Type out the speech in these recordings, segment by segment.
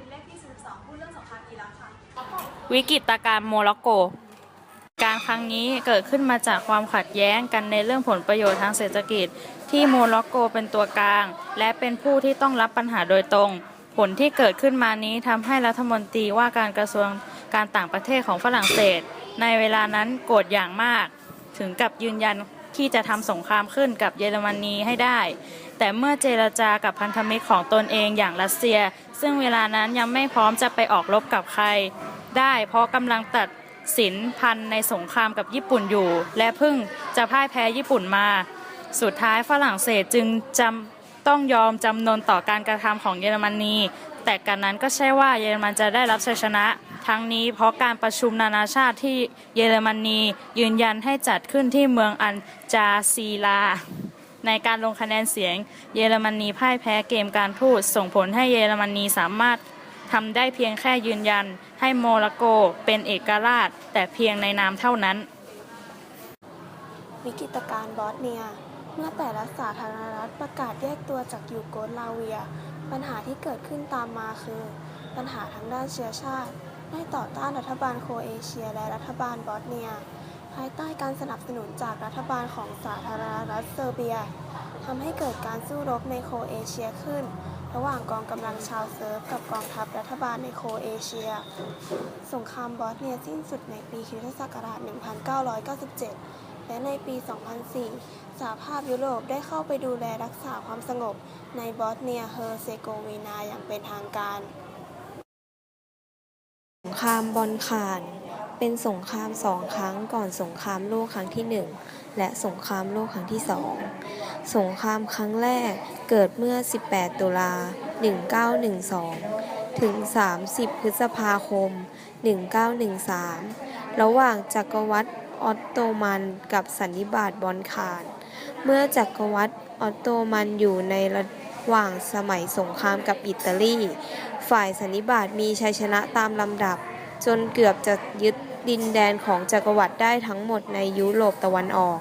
รวรผลิตเลขที่42พูดเรื่องสงครามอิรักค่ะ วิกฤตการณ์โมร็อกโก การครั้งนี้เกิดขึ้นมาจากความขัดแย้งกันในเรื่องผลประโยชน์ทางเศรษฐกิจ ที่โมร็อกโกเป็นตัวกลาง และเป็นผู้ที่ต้องรับปัญหาโดยตรง ผลที่เกิดขึ้นมานี้ทำให้รัฐมนตรีว่าการกระทรวงการต่างประเทศของฝรั่งเศส ในเวลานั้นโกรธอย่างมาก ถึงกับยืนยันที่จะทำสงครามขึ้นกับเยอรมนีให้ได้ แต่เมื่อเจรจากับพันธมิตรของตนเองอย่างรัสเซีย ซึ่งเวลานั้นยังไม่พร้อมจะไปออกรบกับใคร ได้เพราะกำลังตัดสินพันในสงครามกับญี่ปุ่นอยู่ และเพิ่งจะพ่ายแพ้ญี่ปุ่นมา สุดท้ายฝรั่งเศสจึงจำต้องยอมจำนนต่อการกระทำของเยอรมนี แต่การนั้นก็ใช่ว่าเยอรมันจะได้รับชัยชนะทั้งนี้เพราะการประชุมนานาชาติที่เยอรมนียืนยันให้จัดขึ้นที่เมืองอันจาซีลา ในการลงคะแนนเสียง เยอรมนีพ่ายแพ้เกมการทูตส่งผลให้เยอรมนีสามารถทำได้เพียงแค่ยืนยัน ให้โมร็อกโกเป็นเอกราช แต่เพียงในนามเท่านั้น วิกฤตการณ์บอสเนีย เมื่อแต่ละสาธารณรัฐประกาศแยกตัวจากยูโกสลาเวีย ปัญหาที่เกิดขึ้นตามมาคือ ปัญหาทางด้านเชื้อชาติ ได้ต่อต้านรัฐบาลโครเอเชียและรัฐบาลบอสเนีย ภายใต้การสนับสนุนจากรัฐบาลของสาธารณรัฐเซอร์เบียทำให้เกิดการสู้รบในโครเอเชียขึ้น ระหว่างกองกำลังชาวเซิร์ฟกับกองทัพรัฐบาลในโครเอเชีย สงครามบอสเนียสิ้นสุดในปีคริสตศักราช 1997 และในปี 2004 สหภาพยุโรปได้เข้าไปดูแลรักษาความสงบในบอสเนียเฮอร์เซโกวีนาอย่างเป็นทางการ สงครามบอลข่าน เป็นสงครามสองครั้งก่อนสงครามโลกครั้งที่หนึ่งและสงครามโลกครั้งที่สองสงครามครั้งแรกเกิดเมื่อ 18 ตุลา 1912 ถึง 30 พฤษภาคม 1913 ระหว่างจักรวรรดิออตโตมันกับสันนิบาตบอลข่าน เมื่อจักรวรรดิออตโตมันอยู่ในระหว่างสมัยสงครามกับอิตาลี ฝ่ายสันนิบาตมีชัยชนะตามลำดับ จนเกือบจะยึด ดินแดนของจักรวรรดิได้ทั้งหมดในยุโรปตะวันออก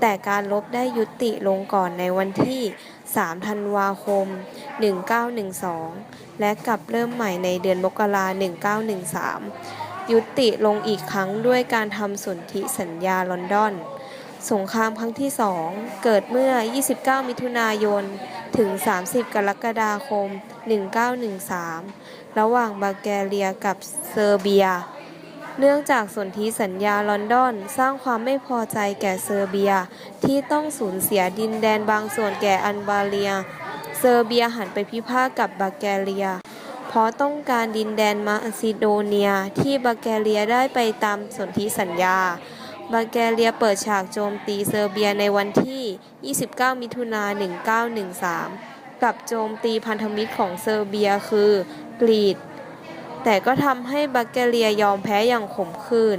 แต่การลบได้ยุติลงก่อนในวันที่ 3 ธันวาคม 1912 และกลับเริ่มใหม่ในเดือนมกรา1913 ยุติลงอีกครั้งด้วยการทำสนธิสัญญาลอนดอน สงครามครั้งที่2เกิดเมื่อ 29 มิถุนายน ถึง 30 กรกฎาคม 1913 ระหว่างบัลแกเรียกับเซอร์เบีย เนื่องจากสนธิสัญญาลอนดอน สร้างความไม่พอใจแก่เซอร์เบีย ที่ต้องสูญเสียดินแดนบางส่วนแก่อันบาเลีย เซอร์เบียหันไปพิพาทกับบัลแกเรีย เพราะต้องการดินแดนมาซิโดเนียที่บัลแกเรียได้ไปตามสนธิสัญญาบัลแกเรียเปิดฉากโจมตีเซอร์เบียในวันที่ 29 มิถุนายน1913 กับโจมตีพันธมิตรของเซอร์เบียคือกรีก แต่ก็ทำให้บัลแกเรียยอมแพ้อย่างขมขื่น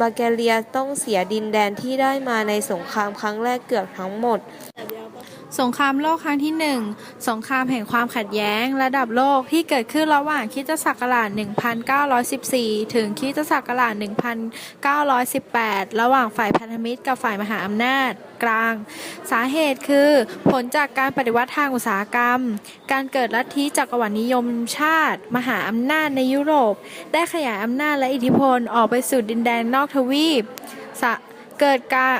บัลแกเรียต้องเสียดินแดนที่ได้มาในสงครามครั้งแรกเกือบทั้งหมด สงครามโลกครั้งที่ 1 สงครามแห่งความขัดแย้ง ระดับโลกที่เกิดขึ้นระหว่างคริสตศักราช 1914 ถึงคริสตศักราช 1918 ระหว่างฝ่ายพันธมิตรกับฝ่ายมหาอำนาจกลาง สาเหตุคือผลจากการปฏิวัติทางอุตสาหกรรม การเกิดลัทธิจักรวรรดินิยมชาติ มหาอำนาจในยุโรป ได้ขยายอำนาจและอิทธิพลออกไปสู่ดินแดนนอกทวีปเกิดการ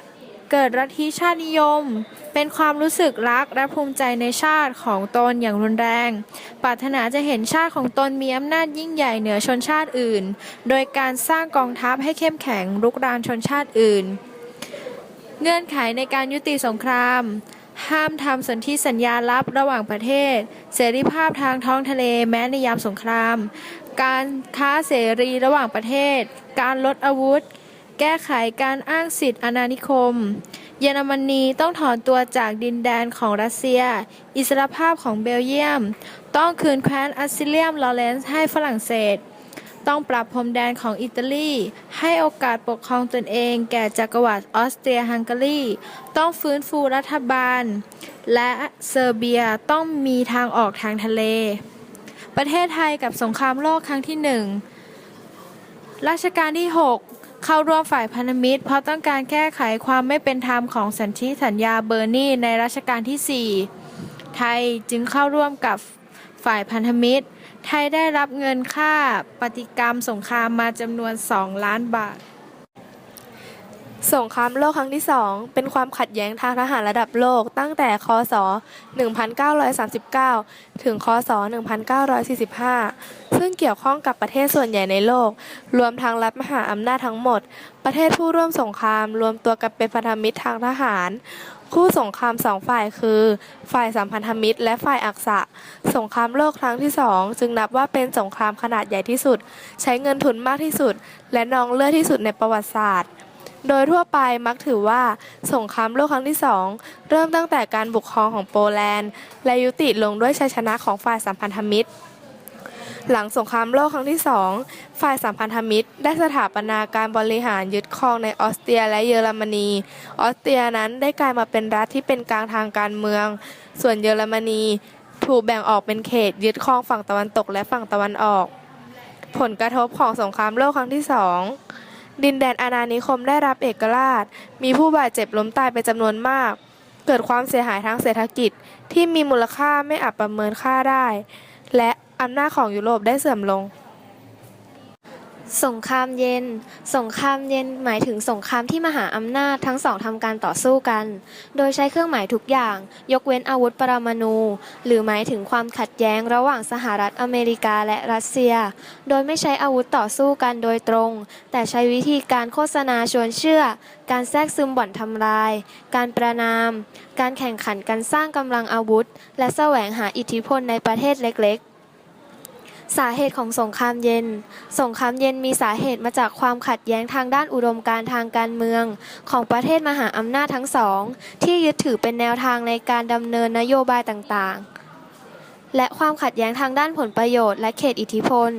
เกิดลัทธิชาตินิยม เป็นความรู้สึกรักและภูมิใจในชาติของตนอย่างรุนแรง ปรารถนาจะเห็นชาติของตนมีอำนาจยิ่งใหญ่เหนือชนชาติอื่น โดยการสร้างกองทัพให้เข้มแข็งรุกรานชนชาติอื่น เงื่อนไขในการยุติสงครามห้ามทำสนธิสัญญาลับระหว่างประเทศ เสรีภาพทางท้องทะเลแม้ในยามสงคราม การค้าเสรีระหว่างประเทศ การลดอาวุธ แก้ไขการอ้างสิทธิอาณานิคม เยอรมนีต้องถอนตัวจากดินแดนของรัสเซีย อิสรภาพของเบลเยียม ต้องคืนแคว้นอัสซิเลียมลอเรนซ์ให้ฝรั่งเศส ต้องปรับพรมแดนของอิตาลี ให้โอกาสปกครองตนเองแก่จักรวรรดิออสเตรียฮังการี ต้องฟื้นฟูรัฐบาล และเซอร์เบียต้องมีทางออกทางทะเล ประเทศไทยกับสงครามโลกครั้งที่หนึ่งรัชกาลที่ 6 เข้าร่วมฝ่ายพันธมิตร เพราะต้องการแก้ไขความไม่เป็นธรรมของสันธิสัญญาเบอร์นีในรัชกาลที่ 4 ไทยจึงเข้าร่วมกับฝ่ายพันธมิตร ไทยได้รับเงินค่าปฏิกรรมสงครามมาจำนวน 2 ล้านบาท สงครามโลกครั้งที่สองเป็นความขัดแย้งทางทหารระดับโลกตั้งแต่ คศ 1939 ถึง คศ 1945 ซึ่งเกี่ยวข้องกับประเทศส่วนใหญ่ในโลก รวมทั้งรัฐมหาอำนาจทั้งหมด ประเทศผู้ร่วมสงครามรวมตัวกันเป็นพันธมิตรทางทหาร คู่สงครามสองฝ่ายคือ ฝ่ายสัมพันธมิตร และฝ่ายอักษะ สงครามโลกครั้งที่สองจึงนับว่าเป็นสงครามขนาดใหญ่ที่สุด ใช้เงินทุนมากที่สุด และนองเลือดที่สุดในประวัติศาสตร์ โดยทั่วไปมักถือว่าสงครามโลกครั้งที่สองเริ่มตั้งแต่การบุกครองของโปแลนด์ และยุติลงด้วยชัยชนะของฝ่ายสัมพันธมิตร หลังสงครามโลกครั้งที่สองฝ่ายสัมพันธมิตร ได้สถาปนาการบริหารยึดครองในออสเตรียและเยอรมนี ออสเตรียนั้นได้กลายมาเป็นรัฐที่เป็นกลางทางการเมือง ส่วนเยอรมนีถูกแบ่งออกเป็นเขตยึดครองฝั่งตะวันตกและฝั่งตะวันออก ผลกระทบของสงครามโลกครั้งที่สอง ดินแดนอาณานิคมได้รับเอกราช มีผู้บาดเจ็บล้มตายเป็นจำนวนมาก เกิดความเสียหายทางเศรษฐกิจที่มีมูลค่าไม่อาจประเมินค่าได้ และอำนาจของยุโรปได้เสื่อมลง สงครามเย็น สงครามเย็นหมายถึงสงครามที่มหาอำนาจทั้งสองทำการต่อสู้กัน โดยใช้เครื่องหมายทุกอย่าง ยกเว้นอาวุธปรมาณู หรือหมายถึงความขัดแย้งระหว่างสหรัฐอเมริกาและรัสเซีย โดยไม่ใช้อาวุธต่อสู้กันโดยตรง แต่ใช้วิธีการโฆษณาชวนเชื่อ การแทรกซึมบ่อนทำลาย การประนาม การแข่งขันกันสร้างกำลังอาวุธ และแสวงหาอิทธิพลในประเทศเล็กๆ สาเหตุของสงครามเย็น สงครามเย็นมีสาเหตุมาจากความขัดแย้งทางด้านอุดมการทางการเมือง ของประเทศมหาอำนาจทั้งสอง ที่ยึดถือเป็นแนวทางในการดำเนินนโยบายต่างๆ และความขัดแย้งทางด้านผลประโยชน์และเขตอิทธิพล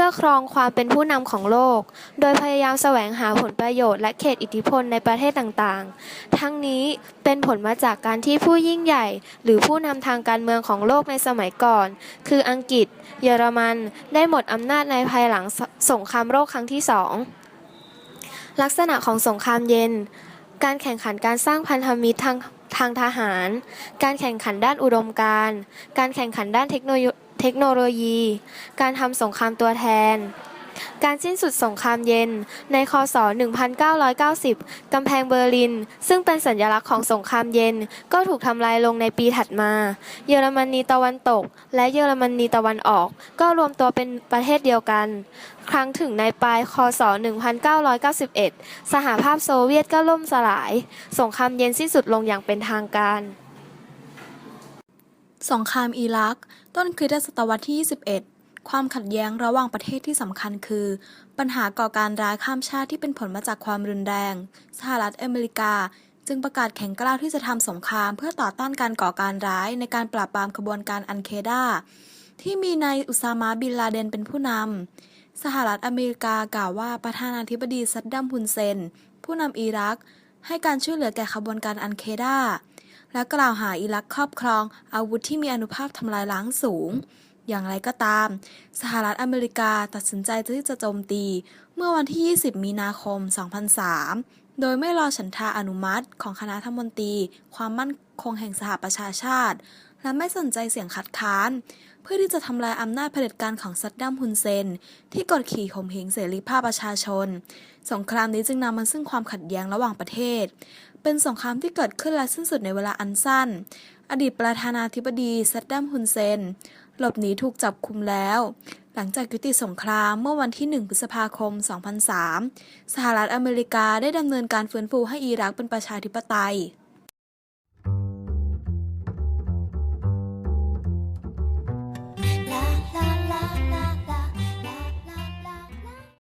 พื่อครองความเป็นผู้นำของโลก โดยพยายามแสวงหาผลประโยชน์และเขตอิทธิพลในประเทศต่างๆ ทั้งนี้เป็นผลมาจากการที่ผู้ยิ่งใหญ่ หรือผู้นำทางการเมืองของโลกในสมัยก่อน คืออังกฤษ เยอรมัน ได้หมดอำนาจในภายหลังสสงครามโลกครั้งที่สองลักษณะของสงครามเย็น การแข่งขันการสร้างพันธมิตรทางทางทหาร การแข่งขันด้านอุดมการณ์ การแข่งขันด้านเทคโนโลย เทคโนโลยี การทำสงครามตัวแทน การสิ้นสุดสงครามเย็น ในคศ 1990 กำแพงเบอร์ลิน ซึ่งเป็นสัญลักษณ์ของสงครามเย็น ก็ถูกทำลายลงในปีถัดมา เยอรมนีตะวันตก และเยอรมนีตะวันออก ก็รวมตัวเป็นประเทศเดียวกัน ครั้งถึงในปลายคศ 1991 สหภาพโซเวียตก็ล่มสลาย สงครามเย็นสิ้นสุดลงอย่างเป็นทางการ สงครามอิรัก ต้นคริสตศตวรรษที่ 21 ความขัดแย้งระหว่างประเทศที่สำคัญคือ ปัญหาก่อการร้ายข้ามชาติที่เป็นผลมาจากความรุนแรง สหรัฐอเมริกา จึงประกาศแข็งกล้าวที่จะทำสงครามเพื่อต่อต้านการก่อการร้ายในการปราบปรามขบวนการอันเคดาที่มีนายอุซามาบินลาเดนเป็นผู้นำสหรัฐอเมริกากล่าวว่าประธานาธิบดีซัดดัมฮุนเซน ผู้นำอิรัก ให้การช่วยเหลือแก่ขบวนการอันเคดา และกล่าวหาอิรักครอบครอง อาวุธที่มีอนุภาพทำลายล้างสูง อย่างไรก็ตาม สหรัฐอเมริกาตัดสินใจที่จะโจมตี เมื่อวันที่ 20 มีนาคม 2003 โดยไม่รอฉันทาอนุมัติของคณะรัฐมนตรี ความมั่นคงแห่งสหประชาชาติ และไม่สนใจเสียงคัดค้าน เพื่อที่จะทำลายอำนาจเผด็จการของซัดดัมฮุนเซน ที่กดขี่ข่มเหงเสรีภาพประชาชน สงครามนี้จึงนำมาซึ่งความขัดแย้งระหว่างประเทศ เป็นสงครามที่เกิดขึ้นและสิ้นสุดในเวลาอันสั้น อดีตประธานาธิบดีซัดดัมฮุนเซน หลบหนีถูกจับคุมแล้ว หลังจากยุติสงครามเมื่อวันที่ 1 พฤษภาคม 2003 สหรัฐอเมริกาได้ดำเนินการฟื้นฟูให้อิรักเป็นประชาธิปไตย